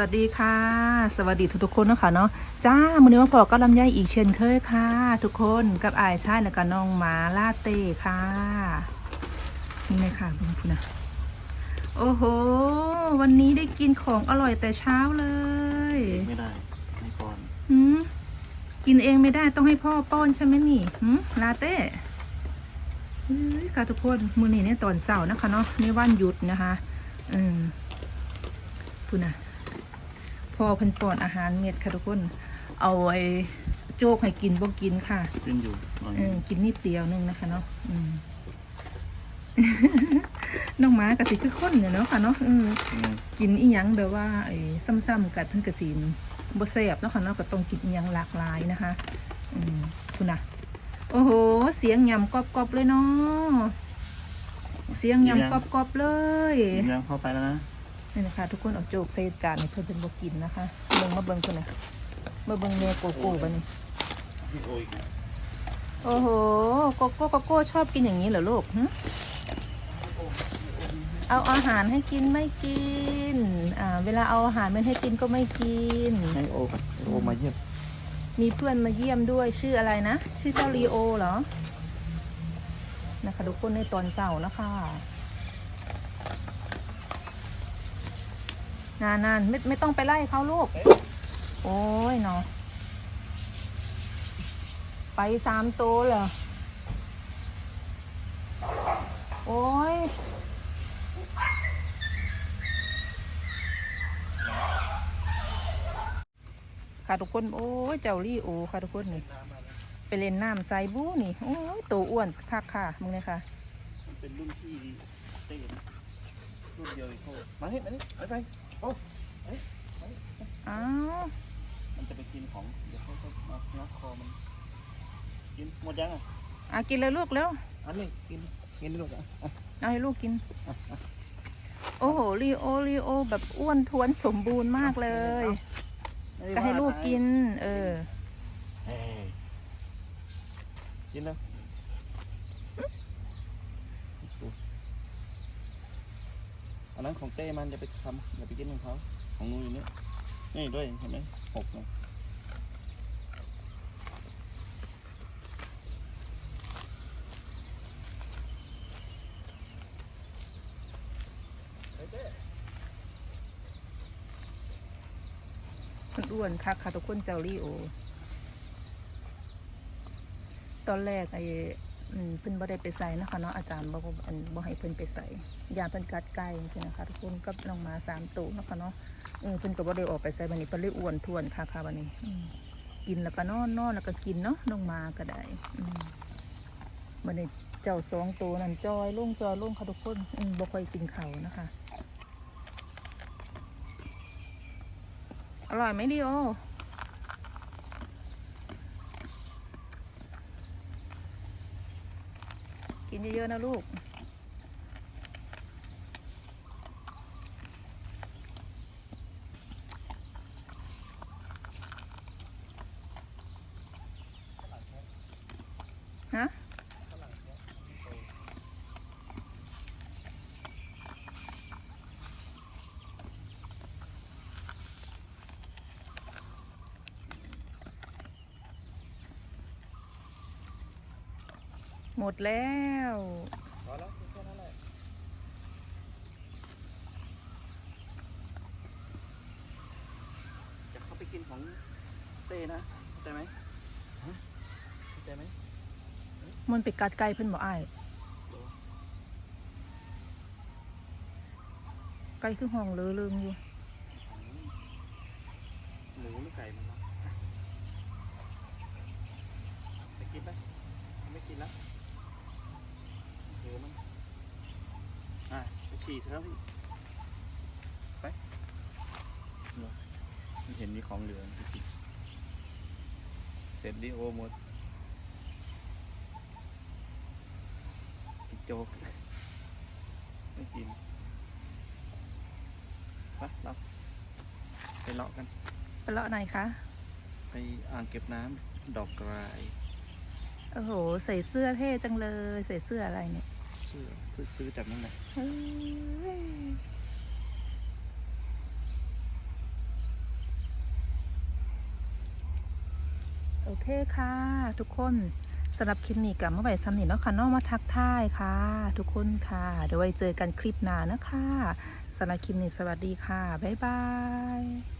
วัสดีค่ะ สวัสดีทุกๆคนนะคะเนาะจ้ามือนี้มาพอก็ลำไยอีกเช่นเคยค่ะ ทุกคนกับอายชายแล้วก็น้องหมาลาเต้ค่ะ นี่เลยค่ะคุณคุณนะโอ้โห วันนี้ได้กินของอร่อยแต่เช้าเลยไม่ได้ไม่ป้อนหืมกินเองไม่ได้ต้องให้พ่อป้อนใช่ไหมนี่หืมลาเต้เฮ้ยค่ะทุกคนมือนี้เนี่ยตอนเสาร์นะคะเนาะในวันหยุดนะคะ อืมคุณนะ พอเพันป้อนอาหารเม็ดค่ะทุกคน เอาไอ้โจ๊กให้กินบ่กินค่ะขึ้นอยู่ตอนเอนี้อกินนิดเดียวนึงนะคะเนาะอืมน้องหม้ากะสิคือคนเนี่ยเนาะค่ะเนาะอืมอืมกินอีหยังแบบว่าไอ้ซ้ำๆกัดเพิ่นกระสินบ่แซ่บเนาะค่ะเนาะก็ต้องกินอีหยังหลากหลายนะคะ อืมคุณน่ะโอ้โห เสียงยำกรอบๆเลยเนาะเสียงยำกรอบๆเลยกินยังเข้าไปแล้วนะ นี่นะคะ ทุกคนเอาโจกใส่จานให้เพิ่นเป็นบ่กินนะคะเบิ่งมาเบิ่งเพิ่นน่ะมาเบิ่งแม่โกโก้บัดนี้โอ้ยโอ้โหโกโก้โกโก้ชอบกินอย่างนี้เหรอลูกหึเอาอาหารให้กินไม่กิน อ่า เวลาเอาอาหารไม่ให้กินก็ไม่กินให้โอไปโอมาเยี่ยม มีเพื่อนมาเยี่ยมด้วยชื่ออะไรนะ ชื่อเจ้าลีโอเหรอ นะคะทุกคนในตอนเสาร์นะคะ นานานไม่ไม่ต้องไปไล่เขาลูก โอ้ยเนาะไปสามโตวเหรอ โอ้ยค่ะทุกคน โอ้ย เจ้าลี่โอค่ะทุกคนนี่ไปเล่นน้ำใส่บูนี่ โอ้ยตัวอ้วนคักค่ะ มึงเลยค่ะ เป็นรุ่นพี่เต้นรุ่นเดียวอีกเขามาเฮ้ยมานี่ไปไป อ้อ้าวมันจะไปกินของ เดี๋ยวเขาจะมางับคอมัน กินหมดยังอะอะกินเลยลูกแล้วอันนี้กินกินลูกอะอะเอาให้ลูกกิน โอ้โหลีโอลีโอ แบบอ้วนท้วนสมบูรณ์มากเลยไม่ได้ก็ให้ว่าลูกกิน เออ เอ้ยกินแล้ว อันนั้นของเต้มันจะไปทำอย่าไปกินของเขาของนูอยู่นี่นี่ด้วยเห็นไหมหกเลยมันอ้วนคักค่ะทุกคนเจ้าลี่โอ ตอนแรกไอ้ อืมเพิ่นบ่ได้ไปใส่นะคะเนาะอาจารย์บอกว่าอันบ่ให้เพิ่นไปใส่ยาเพิ่นกัดไก่ใช่ไหมคะทุกคนกับน้องหมาสามตัวนะคะเนาะเออเพิ่นก็บ่ได้ออกไปใส่บัดนี้เพิ่นเลยอ้วนท้วนค่ะค่ะบัดนี้อืมกินแล้วก็นอนนอนแล้วก็กินเนาะน้องหมาก็ได้อืมบัดนี้เจ้าสองตัวนั่นจอยลงจอยลงค่ะทุกคนอืมบ่ค่อยกินข้าวนะคะ อร่อยไหมดิโอ กินเยอะๆนะลูก ฮะ หมดแล้วพอแล้วแค่นั้นแหละจะเข้าไปกินของเต้นะเข้าใจไหมฮะเข้าใจไหมมันไปกัดไก่เพิ่นบ่อ้ายไก่คือห้องเลอเริงอยู่หมูหรือไก่มันวะจะกินไหมไม่กินแล้วเดี๋ยวมันอ่ะไปฉี่ซะแล้วพี่ไปเนอะมันเห็นมีของเหลืองจริงๆเสร็จดิโอหมดโจ๊กไม่กินไปเราไปเลาะกัน ไปเลาะไหนคะ ไปอ่างเก็บน้ำดอกกรายโอ้โห ใส่เสื้อเท่จังเลย ใส่เสื้ออะไรเนี่ย ซื้อซื้อจากนั่นแหละโอเคค่ะ ทุกคนสำหรับคลิปนี้กับเมื่อไหร่ซ้ำนี่เนาะค่ะน้องมาทักทายค่ะ ทุกคนค่ะเดี๋ยวไว้เจอกันคลิปหน้านะคะสำหรับคลิปนี้สวัสดีค่ะ บ๊ายบาย